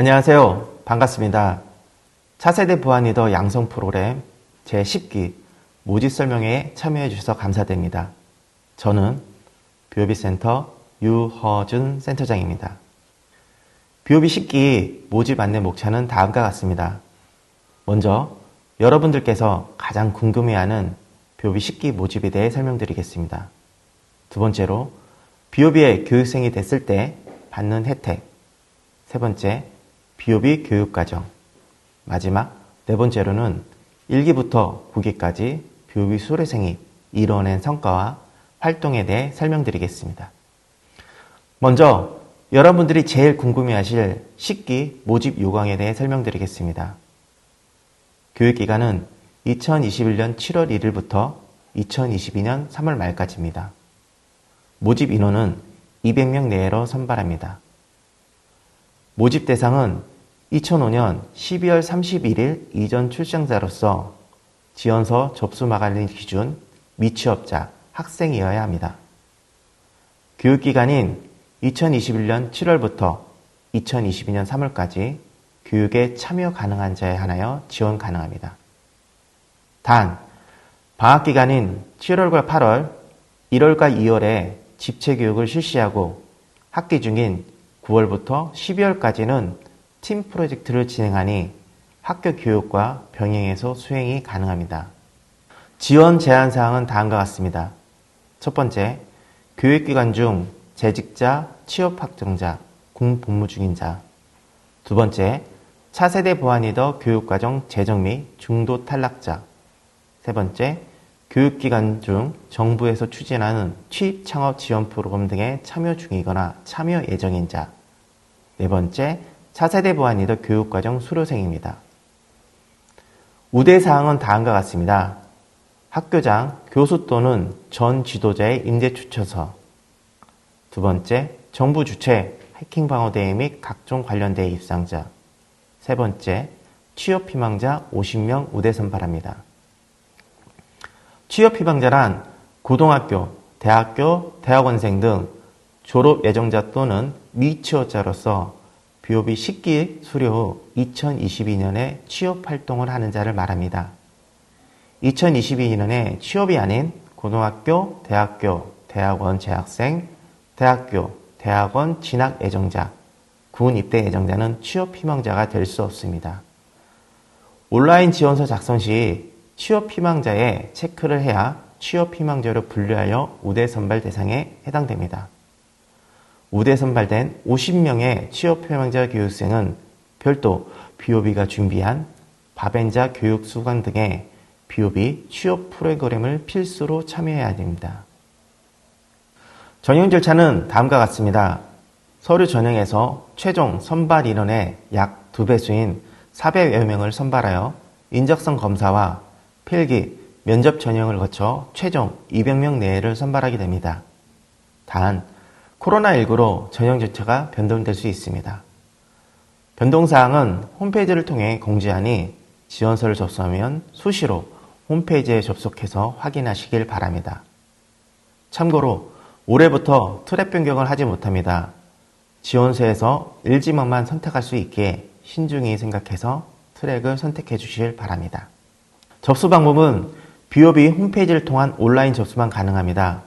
안녕하세요. 반갑습니다. 차세대 보안 리더 양성 프로그램 제10기 모집 설명회에 참여해 주셔서 감사드립니다. 저는 비오비 센터 유허준 센터장입니다. 비오비 10기 모집 안내 목차는 다음과 같습니다. 먼저 여러분들께서 가장 궁금해하는 비오비 10기 모집에 대해 설명드리겠습니다. 두 번째로 비오비의 교육생이 됐을 때 받는 혜택. 세 번째, 비오비 교육과정. 마지막 네 번째로는 1기부터 9기까지 비오비 수료생이 이뤄낸 성과와 활동에 대해 설명드리겠습니다. 먼저 여러분들이 제일 궁금해하실 10기 모집 요강에 대해 설명드리겠습니다. 교육기간은 2021년 7월 1일부터 2022년 3월 말까지입니다. 모집 인원은 200명 내로 선발합니다. 모집 대상은 2005년 12월 31일 이전 출생자로서 지원서 접수 마감일 기준 미취업자, 학생이어야 합니다. 교육기간인 2021년 7월부터 2022년 3월까지 교육에 참여 가능한 자에 한하여 지원 가능합니다. 단, 방학기간인 7월과 8월, 1월과 2월에 집체교육을 실시하고 학기 중인 9월부터 12월까지는 팀 프로젝트를 진행하니 학교 교육과 병행해서 수행이 가능합니다. 지원 제한 사항은 다음과 같습니다. 첫 번째, 교육기관 중 재직자, 취업 확정자, 군 복무 중인 자. 두 번째, 차세대 보안 리더 교육과정 재정 및 중도 탈락자. 세 번째, 교육기관 중 정부에서 추진하는 취업 창업 지원 프로그램 등에 참여 중이거나 참여 예정인 자. 네 번째, 차세대 보안 리더 교육과정 수료생입니다. 우대 사항은 다음과 같습니다. 학교장, 교수 또는 전 지도자의 임대 추천서. 두 번째, 정부 주최 해킹 방어대회 및 각종 관련 대회 입상자. 세 번째, 취업 희망자 50명 우대 선발합니다. 취업 희망자란 고등학교, 대학교, 대학원생 등 졸업 예정자 또는 미취업자로서 비오비 10기 수료 후 2022년에 취업 활동을 하는 자를 말합니다. 2022년에 취업이 아닌 고등학교, 대학교, 대학원 재학생, 대학교, 대학원 진학 예정자, 군 입대 예정자는 취업 희망자가 될 수 없습니다. 온라인 지원서 작성 시 취업 희망자에 체크를 해야 취업 희망자로 분류하여 우대 선발 대상에 해당됩니다. 우대 선발된 50명의 취업 희망자 교육생은 별도 BOB가 준비한 바벤자 교육 수강 등의 BOB 취업 프로그램을 필수로 참여해야 됩니다. 전형 절차는 다음과 같습니다. 서류 전형에서 최종 선발 인원의 약두 배수인 400여 명을 선발하여 인적성 검사와 필기, 면접 전형을 거쳐 최종 200명 내외를 선발하게 됩니다. 단, 코로나19로 전형 절차가 변동될 수 있습니다. 변동사항은 홈페이지를 통해 공지하니 지원서를 접수하면 수시로 홈페이지에 접속해서 확인하시길 바랍니다. 참고로 올해부터 트랙 변경을 하지 못합니다. 지원서에서 일지망만 선택할 수 있게 신중히 생각해서 트랙을 선택해 주실 바랍니다. 접수 방법은 비오비 홈페이지를 통한 온라인 접수만 가능합니다.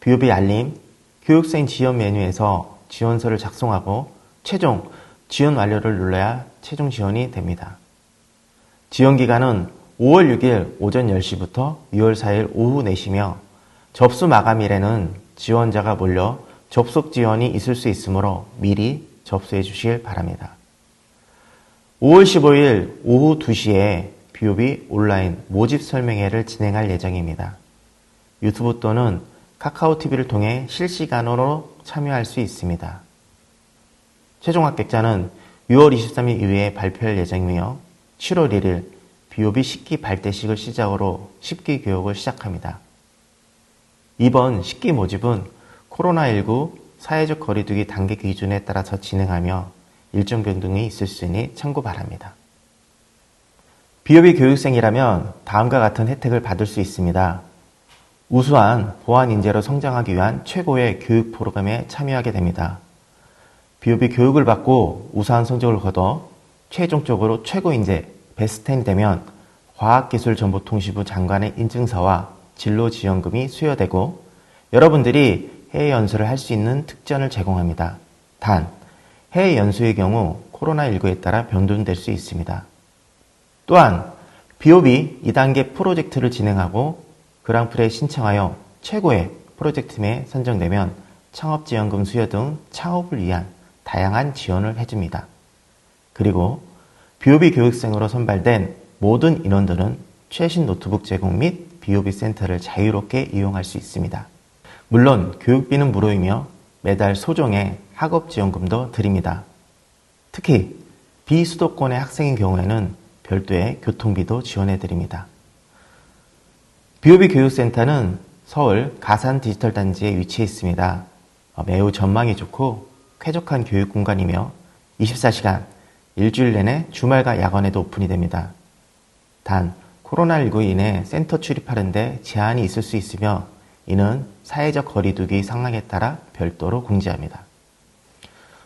비오비 알림, 교육생 지원 메뉴에서 지원서를 작성하고 최종 지원 완료를 눌러야 최종 지원이 됩니다. 지원 기간은 5월 6일 오전 10시부터 6월 4일 오후 4시며 접수 마감일에는 지원자가 몰려 접속 지원이 있을 수 있으므로 미리 접수해 주시길 바랍니다. 5월 15일 오후 2시에 비오비 온라인 모집 설명회를 진행할 예정입니다. 유튜브 또는 카카오 TV를 통해 실시간으로 참여할 수 있습니다. 최종 합격자는 6월 23일 이후에 발표할 예정이며 7월 1일 비오비 10기 발대식을 시작으로 10기 교육을 시작합니다. 이번 10기 모집은 코로나19 사회적 거리두기 단계 기준에 따라서 진행하며 일정 변동이 있을 수 있으니 참고 바랍니다. 비오비 교육생이라면 다음과 같은 혜택을 받을 수 있습니다. 우수한 보안 인재로 성장하기 위한 최고의 교육 프로그램에 참여하게 됩니다. 비오비 교육을 받고 우수한 성적을 거둬 최종적으로 최고 인재 베스텐이 되면 과학기술정보통신부 장관의 인증서와 진로지원금이 수여되고 여러분들이 해외 연수를 할 수 있는 특전을 제공합니다. 단, 해외 연수의 경우 코로나19에 따라 변동될 수 있습니다. 또한 비오비 2단계 프로젝트를 진행하고 그랑프레에 신청하여 최고의 프로젝트에 선정되면 창업지원금 수여 등 창업을 위한 다양한 지원을 해줍니다. 그리고 비오비 교육생으로 선발된 모든 인원들은 최신 노트북 제공 및 비오비 센터를 자유롭게 이용할 수 있습니다. 물론 교육비는 무료이며 매달 소정의 학업 지원금도 드립니다. 특히 비수도권의 학생인 경우에는 별도의 교통비도 지원해 드립니다. 비오비 교육센터는 서울 가산 디지털 단지에 위치해 있습니다. 매우 전망이 좋고 쾌적한 교육 공간이며 24시간 일주일 내내 주말과 야간에도 오픈이 됩니다. 단 코로나19 인해 센터 출입하는데 제한이 있을 수 있으며 이는 사회적 거리두기 상황에 따라 별도로 공지합니다.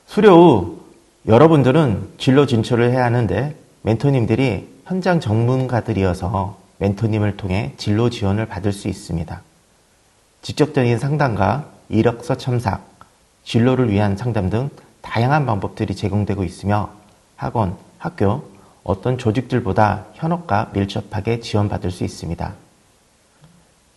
수료 후 여러분들은 진로 진출을 해야 하는데 멘토님들이 현장 전문가들이어서 멘토님을 통해 진로 지원을 받을 수 있습니다. 직접적인 상담과 이력서 첨삭, 진로를 위한 상담 등 다양한 방법들이 제공되고 있으며 학원, 학교, 어떤 조직들보다 현업과 밀접하게 지원받을 수 있습니다.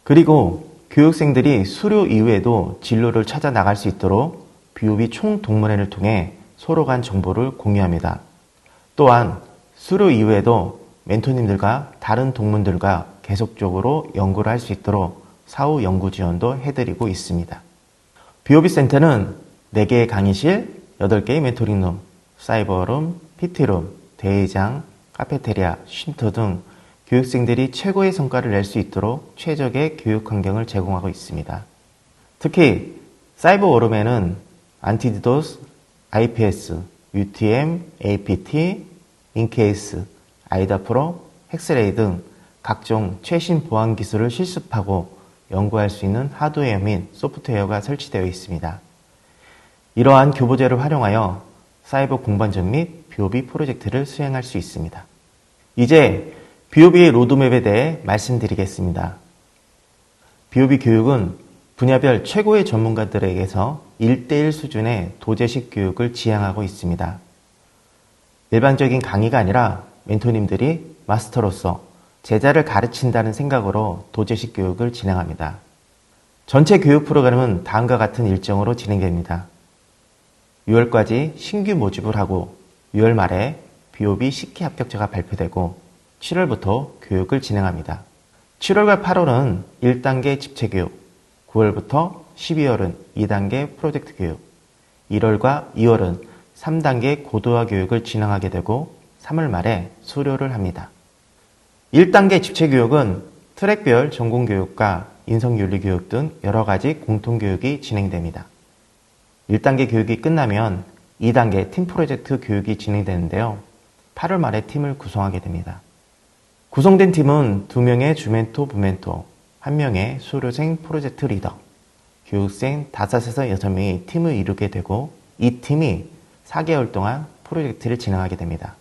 그리고 교육생들이 수료 이후에도 진로를 찾아 나갈 수 있도록 비오비 총동문회를 통해 서로 간 정보를 공유합니다. 또한 수료 이후에도 멘토님들과 다른 동문들과 계속적으로 연구를 할 수 있도록 사후 연구 지원도 해드리고 있습니다. 비오비 센터는 4개의 강의실, 8개의 멘토링룸, 사이버룸, PT룸, 대회장, 카페테리아, 쉼터 등 교육생들이 최고의 성과를 낼 수 있도록 최적의 교육 환경을 제공하고 있습니다. 특히 사이버 워룸에는 안티디도스, IPS, UTM, APT, 인케이스, 아이다 프로, 헥스레이 등 각종 최신 보안 기술을 실습하고 연구할 수 있는 하드웨어 및 소프트웨어가 설치되어 있습니다. 이러한 교보제를 활용하여 사이버 공반전 및 BOB 프로젝트를 수행할 수 있습니다. 이제 BOB의 로드맵에 대해 말씀드리겠습니다. BOB 교육은 분야별 최고의 전문가들에게서 1대1 수준의 도제식 교육을 지향하고 있습니다. 일반적인 강의가 아니라 멘토님들이 마스터로서 제자를 가르친다는 생각으로 도제식 교육을 진행합니다. 전체 교육 프로그램은 다음과 같은 일정으로 진행됩니다. 6월까지 신규 모집을 하고 6월 말에 BOB 10기 합격자가 발표되고 7월부터 교육을 진행합니다. 7월과 8월은 1단계 집체교육, 9월부터 12월은 2단계 프로젝트 교육, 1월과 2월은 3단계 고도화 교육을 진행하게 되고 3월 말에 수료를 합니다. 1단계 집체교육은 트랙별 전공교육과 인성윤리교육 등 여러 가지 공통교육이 진행됩니다. 1단계 교육이 끝나면 2단계 팀 프로젝트 교육이 진행되는데요. 8월 말에 팀을 구성하게 됩니다. 구성된 팀은 2명의 주멘토, 부멘토, 1명의 수료생 프로젝트 리더, 교육생 5에서 6명이 팀을 이루게 되고 이 팀이 4개월 동안 프로젝트를 진행하게 됩니다.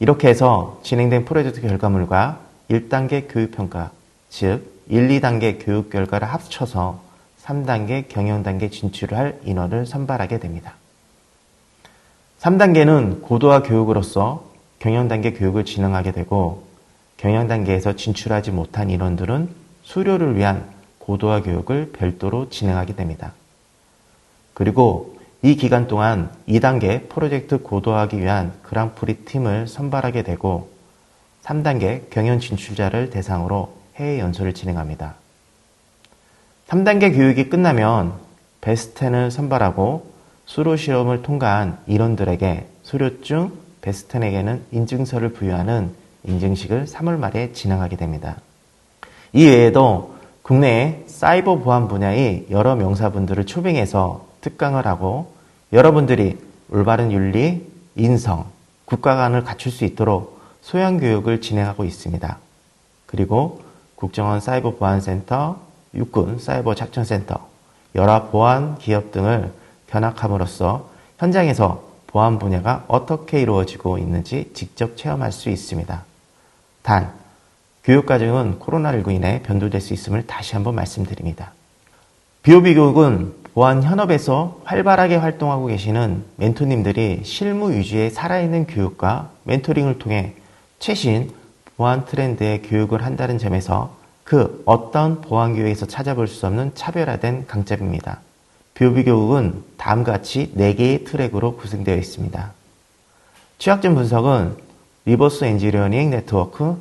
이렇게 해서 진행된 프로젝트 결과물과 1단계 교육평가, 즉 1, 2단계 교육 결과를 합쳐서 3단계 경영 단계 진출을 할 인원을 선발하게 됩니다. 3단계는 고도화 교육으로서 경영 단계 교육을 진행하게 되고 경영 단계에서 진출하지 못한 인원들은 수료를 위한 고도화 교육을 별도로 진행하게 됩니다. 그리고 이 기간 동안 2단계 프로젝트 고도화하기 위한 그랑프리 팀을 선발하게 되고 3단계 경연 진출자를 대상으로 해외 연수를 진행합니다. 3단계 교육이 끝나면 베스텐을 선발하고 수료 실험을 통과한 인원들에게 수료증, 베스텐에게는 인증서를 부여하는 인증식을 3월 말에 진행하게 됩니다. 이 외에도 국내의 사이버 보안 분야의 여러 명사분들을 초빙해서 특강을 하고 여러분들이 올바른 윤리, 인성, 국가관을 갖출 수 있도록 소양 교육을 진행하고 있습니다. 그리고 국정원 사이버 보안센터, 육군 사이버 작전센터, 여러 보안 기업 등을 견학함으로써 현장에서 보안 분야가 어떻게 이루어지고 있는지 직접 체험할 수 있습니다. 단, 교육 과정은 코로나19 인해 변동될 수 있음을 다시 한번 말씀드립니다. 비오비 교육은 보안 현업에서 활발하게 활동하고 계시는 멘토님들이 실무 위주의 살아있는 교육과 멘토링을 통해 최신 보안 트렌드의 교육을 한다는 점에서 그 어떤 보안 교육에서 찾아볼 수 없는 차별화된 강점입니다. 비오비 교육은 다음과 같이 4개의 트랙으로 구성되어 있습니다. 취약점 분석은 리버스 엔지니어링 네트워크,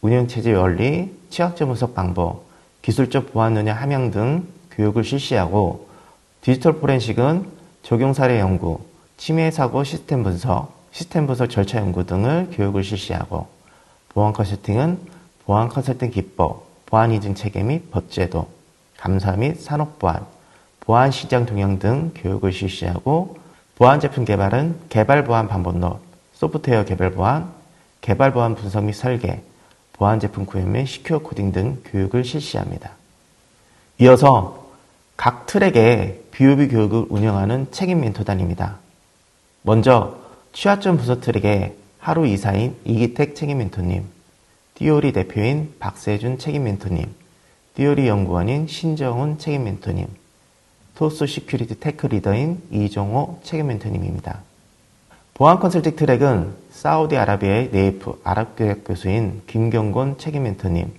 운영체제 원리, 취약점 분석 방법, 기술적 보안 능력 함양 등 교육을 실시하고 디지털 포렌식은 적용 사례 연구, 침해 사고 시스템 분석, 시스템 분석 절차 연구 등을 교육을 실시하고 보안 컨설팅은 보안 컨설팅 기법, 보안 인증 체계 및 법제도, 감사 및 산업 보안, 보안 시장 동향 등 교육을 실시하고 보안 제품 개발은 개발 보안 방법론, 소프트웨어 개발 보안, 개발 보안 분석 및 설계, 보안 제품 구현 및 시큐어 코딩 등 교육을 실시합니다. 이어서 각 트랙에 BOB 교육을 운영하는 책임 멘토단입니다. 먼저 취하점 부서 트랙에 하루 이사인 이기택 책임 멘토님, 띠오리 대표인 박세준 책임 멘토님, 띠오리 연구원인 신정훈 책임 멘토님, 토스 시큐리티 테크 리더인 이종호 책임 멘토님입니다. 보안 컨설팅 트랙은 사우디아라비아의 네이프 아랍교육 교수인 김경곤 책임 멘토님,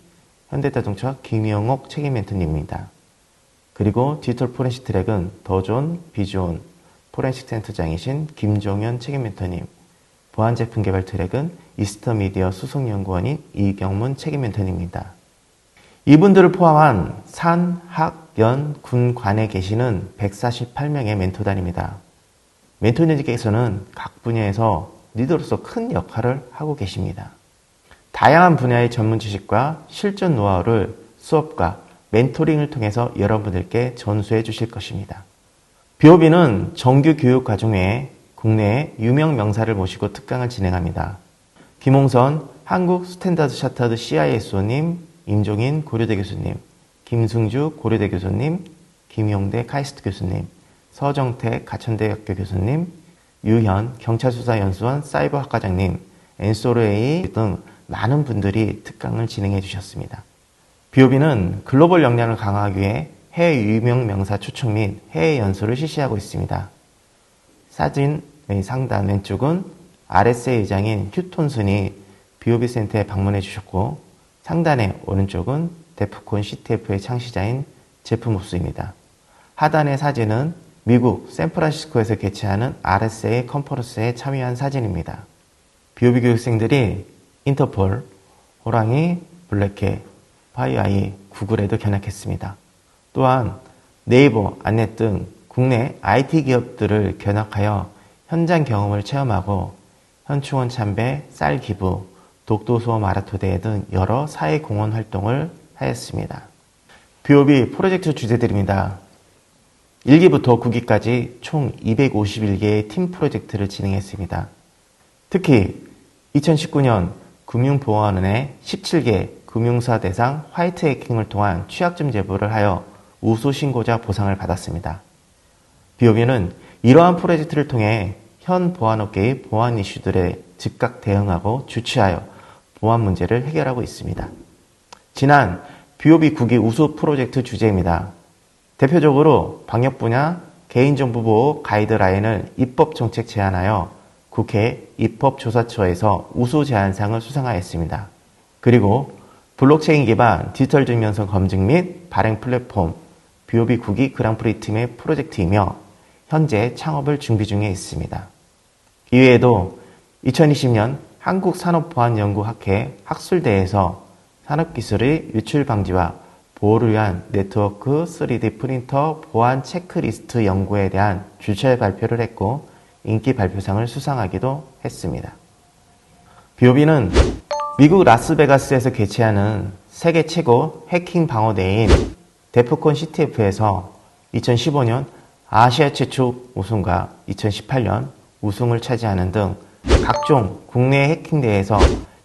현대자동차 김영옥 책임 멘토님입니다. 그리고 디지털 포렌식 트랙은 더존, 비존, 포렌식 센터장이신 김종현 책임 멘토님, 보안 제품 개발 트랙은 이스터 미디어 수석연구원인 이경문 책임 멘토님입니다. 이분들을 포함한 산, 학, 연, 군, 관에 계시는 148명의 멘토단입니다. 멘토님께서는 각 분야에서 리더로서 큰 역할을 하고 계십니다. 다양한 분야의 전문 지식과 실전 노하우를 수업과 멘토링을 통해서 여러분들께 전수해 주실 것입니다. 비오비는 정규 교육 과정 외에 국내의 유명 명사를 모시고 특강을 진행합니다. 김홍선 한국 스탠다드 샤터드 CISO님, 임종인 고려대 교수님, 김승주 고려대 교수님, 김용대 카이스트 교수님, 서정태 가천대학교 교수님, 유현 경찰수사연수원 사이버학과장님, 엔소르에이 등 많은 분들이 특강을 진행해 주셨습니다. 비오비는 글로벌 역량을 강화하기 위해 해외 유명 명사 초청 및 해외 연수를 실시하고 있습니다. 사진의 상단 왼쪽은 RSA 의장인 휴톤슨이 비오비 센터에 방문해 주셨고 상단의 오른쪽은 데프콘 CTF의 창시자인 제프 모스입니다. 하단의 사진은 미국 샌프란시스코에서 개최하는 RSA 컨퍼런스에 참여한 사진입니다. 비오비 교육생들이 인터폴, 호랑이, 블랙 해, 파이아이, 구글에도 견학했습니다. 또한 네이버, 안넷 등 국내 IT 기업들을 견학하여 현장 경험을 체험하고 현충원 참배, 쌀 기부, 독도수어 마라토 대회 등 여러 사회공헌 활동을 하였습니다. 비오비 프로젝트 주제들입니다. 1기부터 9기까지 총 251개의 팀 프로젝트를 진행했습니다. 특히 2019년 금융보안원의 17개 금융사 대상 화이트 해킹을 통한 취약점 제보를 하여 우수 신고자 보상을 받았습니다. 비오비는 이러한 프로젝트를 통해 현 보안업계의 보안 이슈들에 즉각 대응하고 주치하여 보안 문제를 해결하고 있습니다. 지난 BOB 국기 우수 프로젝트 주제입니다. 대표적으로 방역 분야 개인정보보호 가이드라인을 입법 정책 제안하여 국회 입법조사처에서 우수 제안상을 수상하였습니다. 그리고 블록체인 기반 디지털 증명서 검증 및 발행 플랫폼 BOB 국기 그랑프리 팀의 프로젝트이며 현재 창업을 준비 중에 있습니다. 이외에도 2020년 한국산업보안연구학회 학술대에서 산업기술의 유출 방지와 보호를 위한 네트워크 3D 프린터 보안 체크리스트 연구에 대한 주최 발표를 했고 인기 발표상을 수상하기도 했습니다. 비오비는 미국 라스베가스에서 개최하는 세계 최고 해킹 방어 대회인 데프콘 CTF에서 2015년 아시아 최초 우승과 2018년 우승을 차지하는 등 각종 국내 해킹 대회에서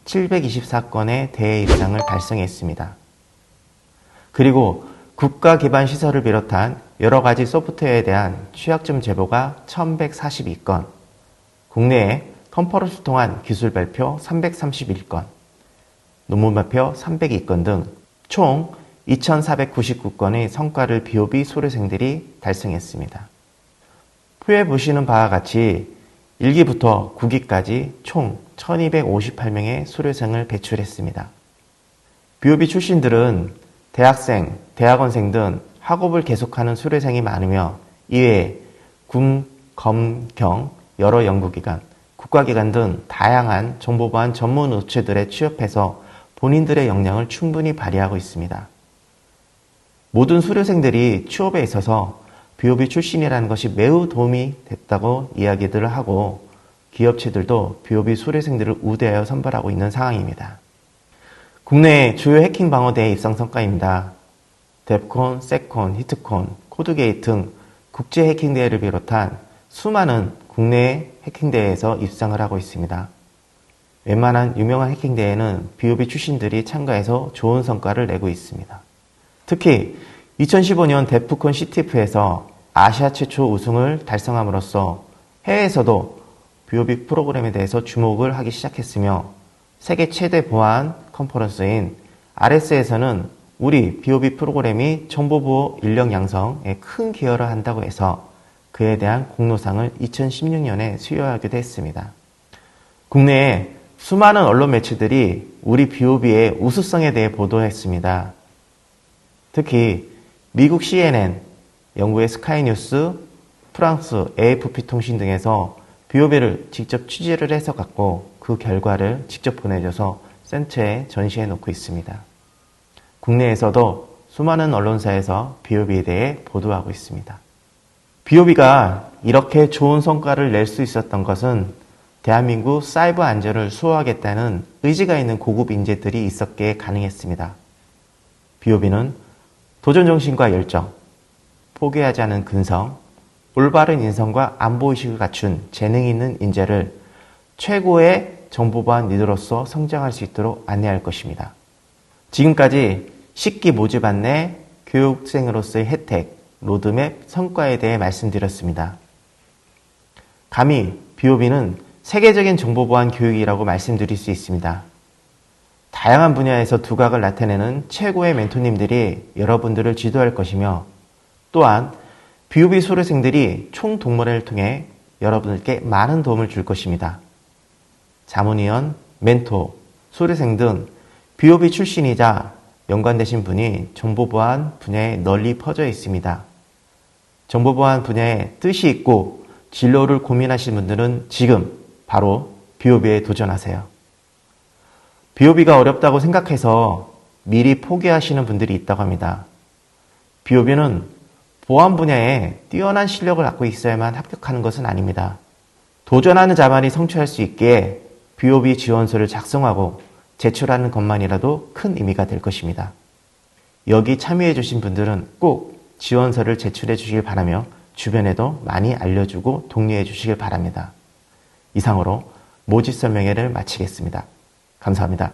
724건의 대회 입상을 달성했습니다. 그리고 국가 기반 시설을 비롯한 여러 가지 소프트웨어에 대한 취약점 제보가 1142건, 국내에 컨퍼런스 통한 기술 발표 331건, 논문 발표 302건 등 총 2499건의 성과를 비오비 수료생들이 달성했습니다. 후에 보시는 바와 같이 1기부터 9기까지 총 1258명의 수료생을 배출했습니다. 비오비 출신들은 대학생, 대학원생 등 학업을 계속하는 수료생이 많으며 이외에 군, 검, 경, 여러 연구기관, 국가기관 등 다양한 정보보안 전문 업체들에 취업해서 본인들의 역량을 충분히 발휘하고 있습니다. 모든 수료생들이 취업에 있어서 비오비 출신이라는 것이 매우 도움이 됐다고 이야기들을 하고 기업체들도 비오비 수료생들을 우대하여 선발하고 있는 상황입니다. 국내 주요 해킹 방어대의 입상 성과입니다. 뎁콘, 세콘, 히트콘, 코드게이트 등 국제 해킹 대회를 비롯한 수많은 국내 해킹 대회에서 입상을 하고 있습니다. 웬만한 유명한 해킹 대회는 비오비 출신들이 참가해서 좋은 성과를 내고 있습니다. 특히 2015년 데프콘 CTF에서 아시아 최초 우승을 달성함으로써 해외에서도 비오비 프로그램에 대해서 주목을 하기 시작했으며 세계 최대 보안 컨퍼런스인 RS에서는 우리 BOB 프로그램이 정보보호 인력 양성에 큰 기여를 한다고 해서 그에 대한 공로상을 2016년에 수여하기도 했습니다. 국내에 수많은 언론 매체들이 우리 BOB의 우수성에 대해 보도했습니다. 특히 미국 CNN, 영국의 스카이뉴스, 프랑스 AFP 통신 등에서 BOB를 직접 취재를 해서 갖고 그 결과를 직접 보내줘서 센터에 전시해 놓고 있습니다. 국내에서도 수많은 언론사에서 BOB에 대해 보도하고 있습니다. BOB가 이렇게 좋은 성과를 낼 수 있었던 것은 대한민국 사이버 안전을 수호하겠다는 의지가 있는 고급 인재들이 있었기에 가능했습니다. BOB는 도전 정신과 열정, 포기하지 않은 근성, 올바른 인성과 안보의식을 갖춘 재능 있는 인재를 최고의 정보보안 리더로서 성장할 수 있도록 안내할 것입니다. 지금까지 10기 모집 안내, 교육생으로서의 혜택, 로드맵, 성과에 대해 말씀드렸습니다. 감히 BOB는 세계적인 정보보안 교육이라고 말씀드릴 수 있습니다. 다양한 분야에서 두각을 나타내는 최고의 멘토님들이 여러분들을 지도할 것이며 또한 BOB 수료생들이 총동문회를 통해 여러분들께 많은 도움을 줄 것입니다. 자문위원, 멘토, 수료생 등 BOB 출신이자 연관되신 분이 정보보안 분야에 널리 퍼져 있습니다. 정보보안 분야에 뜻이 있고 진로를 고민하신 분들은 지금 바로 BOB에 도전하세요. BOB가 어렵다고 생각해서 미리 포기하시는 분들이 있다고 합니다. BOB는 보안 분야에 뛰어난 실력을 갖고 있어야만 합격하는 것은 아닙니다. 도전하는 자만이 성취할 수 있기에 BOB 지원서를 작성하고 제출하는 것만이라도 큰 의미가 될 것입니다. 여기 참여해 주신 분들은 꼭 지원서를 제출해 주시길 바라며 주변에도 많이 알려주고 독려해 주시길 바랍니다. 이상으로 모집 설명회를 마치겠습니다. 감사합니다.